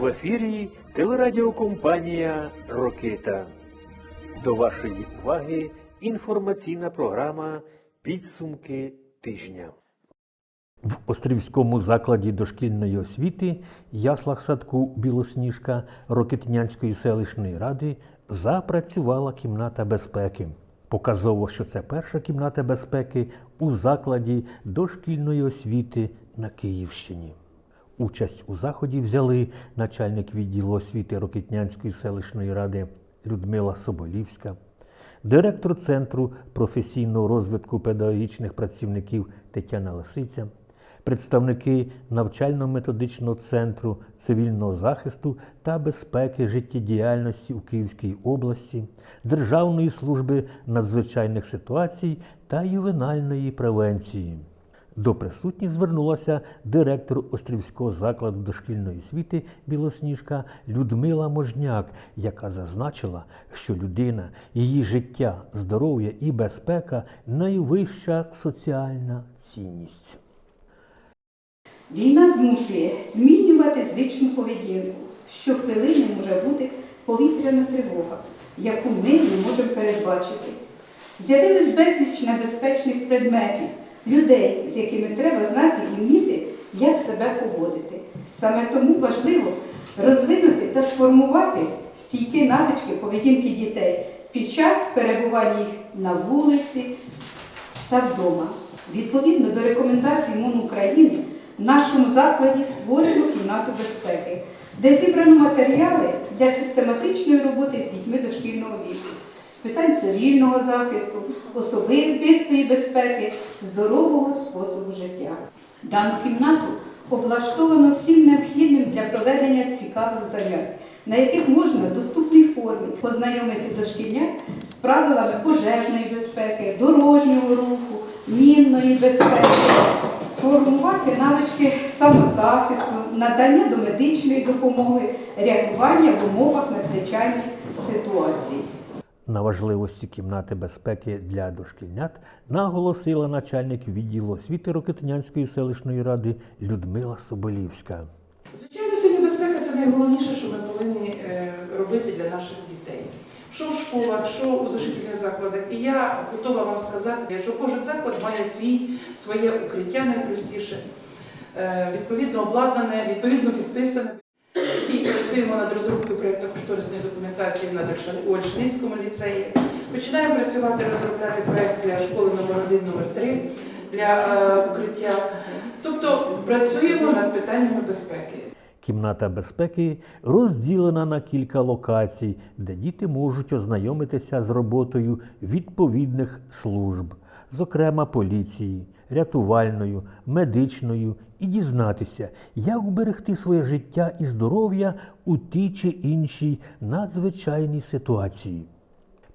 В ефірі телерадіокомпанія Рокита. До вашої уваги інформаційна програма Підсумки тижня. В Острівському закладі дошкільної освіти яслах садку Білосніжка Рокитнянської селищної ради запрацювала кімната безпеки. Показово, що це перша кімната безпеки у закладі дошкільної освіти на Київщині. Участь у заході взяли начальник відділу освіти Рокитнянської селищної ради Людмила Соболівська, директор Центру професійного розвитку педагогічних працівників Тетяна Лисиця, представники навчально-методичного центру цивільного захисту та безпеки життєдіяльності у Київській області, Державної служби надзвичайних ситуацій та ювенальної превенції. До присутніх звернулася директор Острівського закладу дошкільної освіти Білосніжка Людмила Можняк, яка зазначила, що людина, її життя, здоров'я і безпека найвища соціальна цінність. Війна змушує змінювати звичну поведінку. Щохвилини може бути повітряна тривога, яку ми не можемо передбачити. З'явились безліч небезпечних предметів, людей, з якими треба знати і вміти, як себе поводити. Саме тому важливо розвинути та сформувати стійкі навички поведінки дітей під час перебування їх на вулиці та вдома. Відповідно до рекомендацій МОН України, в нашому закладі створено кімнату безпеки, де зібрано матеріали для систематичної роботи з дітьми дошкільного віку, з питань цивільного захисту, особистої безпеки, здорового способу життя. Дану кімнату облаштовано всім необхідним для проведення цікавих занять, на яких можна в доступній формі познайомити дошкільнят з правилами пожежної безпеки, дорожнього руху, мінної безпеки, формувати навички самозахисту, надання домедичної допомоги, рятування в умовах надзвичайних ситуацій. На важливості кімнати безпеки для дошкільнят наголосила начальник відділу освіти Рокитнянської селищної ради Людмила Соболівська. Звичайно, сьогодні безпека це найголовніше, що ми повинні е, робити для наших дітей. Що в школах, що у дошкільних закладах. І я готова вам сказати, що кожен заклад має свій, своє укриття найпростіше, е, відповідно обладнане, відповідно підписане. Працюємо над розробкою проєктно-кошторисної документації на Ольшницькому ліцеї. Починаємо працювати, розробляти проєкт для школи номер 1 номер 3 для е, укриття. Тобто працюємо над питаннями безпеки. Кімната безпеки розділена на кілька локацій, де діти можуть ознайомитися з роботою відповідних служб, зокрема поліції, рятувальною, медичною, і дізнатися, як уберегти своє життя і здоров'я у тій чи іншій надзвичайній ситуації.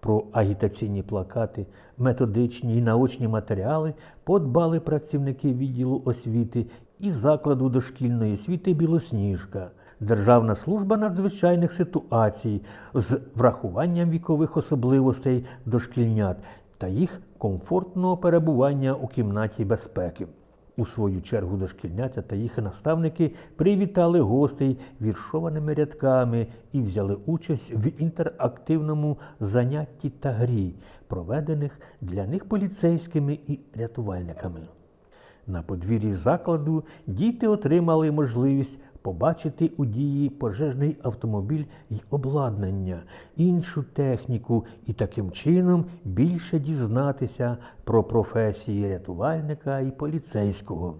Про агітаційні плакати, методичні і наочні матеріали подбали працівники відділу освіти і закладу дошкільної освіти Білосніжка, Державна служба надзвичайних ситуацій з врахуванням вікових особливостей дошкільнят та їх комфортного перебування у кімнаті безпеки. У свою чергу дошкільнята та їх наставники привітали гостей віршованими рядками і взяли участь в інтерактивному занятті та грі, проведених для них поліцейськими і рятувальниками. На подвір'ї закладу діти отримали можливість побачити у дії пожежний автомобіль і обладнання, іншу техніку і таким чином більше дізнатися про професії рятувальника і поліцейського.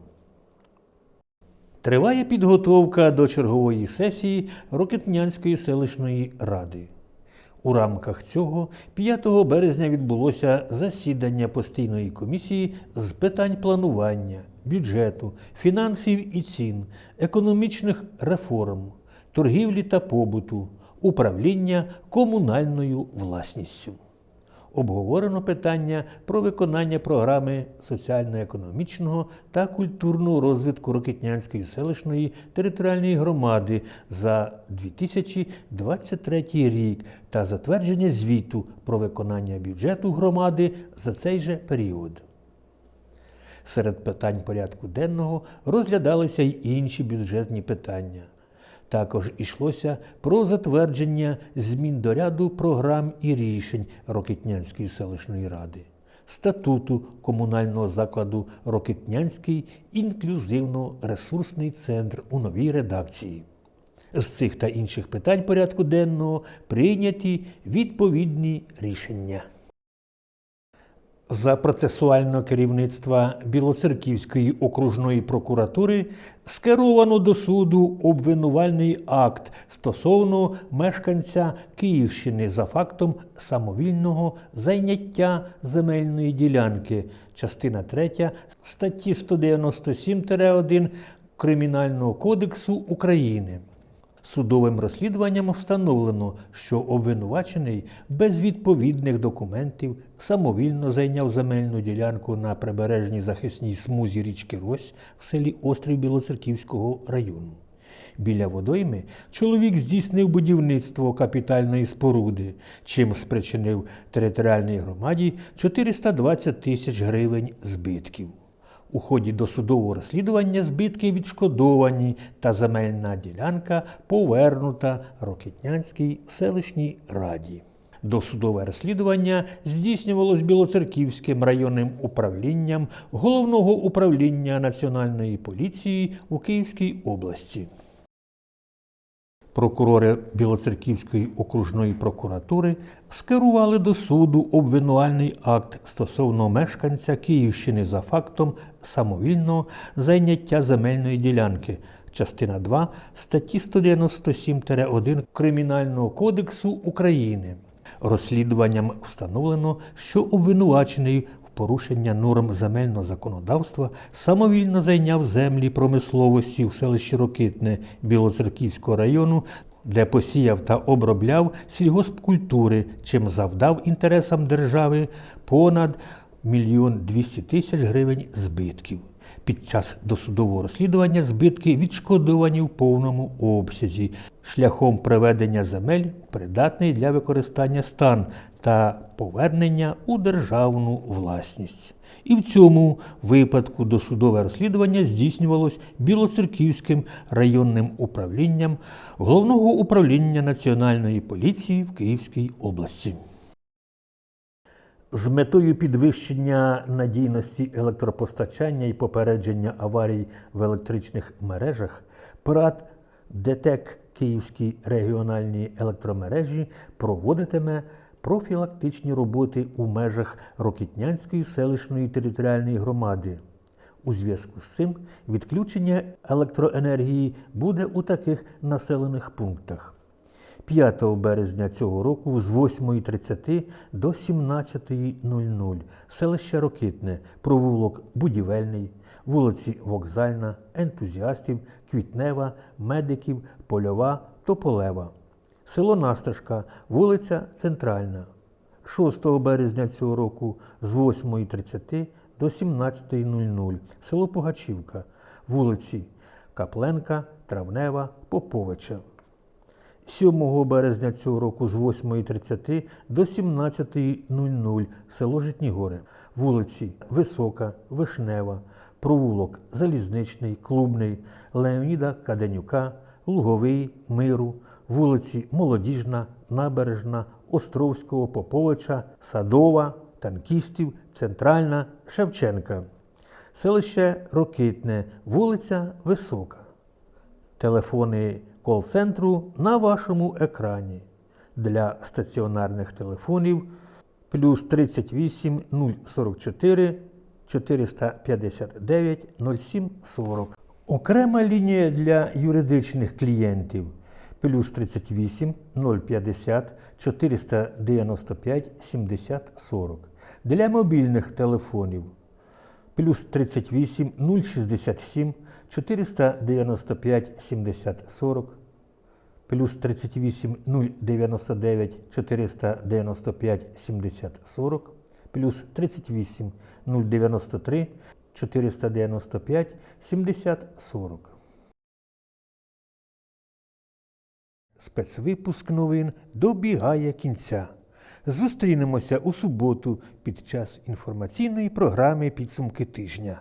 Триває підготовка до чергової сесії Рокетнянської селищної ради. У рамках цього 5 березня відбулося засідання постійної комісії з питань планування, бюджету, фінансів і цін, економічних реформ, торгівлі та побуту, управління комунальною власністю. Обговорено питання про виконання програми соціально-економічного та культурного розвитку Рокитнянської селищної територіальної громади за 2023 рік та затвердження звіту про виконання бюджету громади за цей же період. Серед питань порядку денного розглядалися й інші бюджетні питання. Також йшлося про затвердження змін до ряду програм і рішень Рокитнянської селищної ради, статуту комунального закладу Рокитнянський інклюзивно-ресурсний центр у новій редакції. З цих та інших питань порядку денного прийняті відповідні рішення. За процесуального керівництва Білоцерківської окружної прокуратури скеровано до суду обвинувальний акт стосовно мешканця Київщини за фактом самовільного зайняття земельної ділянки, частина 3 статті 197-1 Кримінального кодексу України. Судовим розслідуванням встановлено, що обвинувачений без відповідних документів самовільно зайняв земельну ділянку на прибережній захисній смузі річки Рось в селі Острів Білоцерківського району. Біля водойми чоловік здійснив будівництво капітальної споруди, чим спричинив територіальній громаді 420 тисяч гривень збитків. У ході досудового розслідування збитки відшкодовані та земельна ділянка повернута Рокитнянській селищній раді. Досудове розслідування здійснювалось Білоцерківським районним управлінням Головного управління Національної поліції у Київській області. Прокурори Білоцерківської окружної прокуратури скерували до суду обвинувальний акт стосовно мешканця Київщини за фактом самовільного зайняття земельної ділянки, частина 2 статті 197-1 Кримінального кодексу України. Розслідуванням встановлено, що обвинувачений порушення норм земельного законодавства самовільно зайняв землі промисловості в селищі Рокитне Білоцерківського району, де посіяв та обробляв сільгоспкультури, чим завдав інтересам держави понад мільйон 200 тисяч гривень збитків. Під час досудового розслідування збитки відшкодовані в повному обсязі шляхом приведення земель в придатний для використання стан та повернення у державну власність. І в цьому випадку досудове розслідування здійснювалось Білоцерківським районним управлінням Головного управління Національної поліції в Київській області. З метою підвищення надійності електропостачання і попередження аварій в електричних мережах ПРАТ ДТЕК Київські регіональні електромережі проводитиме профілактичні роботи у межах Рокітнянської селищної територіальної громади. У зв'язку з цим відключення електроенергії буде у таких населених пунктах. 5 березня цього року з 8.30 до 17.00 селище Рокитне, провулок Будівельний, вулиці Вокзальна, Ентузіастів, Квітнева, Медиків, Польова, Тополева. Село Насташка, вулиця Центральна. 6 березня цього року з 8.30 до 17.00 село Погачівка, вулиці Капленка, Травнева, Поповича. 7 березня цього року з 8.30 до 17.00 село Житнігоре, вулиці Висока, Вишнева, провулок Залізничний, Клубний, Леоніда Каденюка, Луговий, Миру, вулиці Молодіжна, Набережна, Островського, Поповича, Садова, Танкістів, Центральна, Шевченка. Селище Рокитне, вулиця Висока. Телефони кол-центру на вашому екрані. Для стаціонарних телефонів плюс 38 044 459 07 40. Окрема лінія для юридичних клієнтів плюс 38 050 495 70 40. Для мобільних телефонів плюс 38 067 495 70 40, плюс 38 099 495 70 40, плюс 38 093 495 70 40. Спецвипуск новин добігає кінця. Зустрінемося у суботу під час інформаційної програми Підсумки тижня.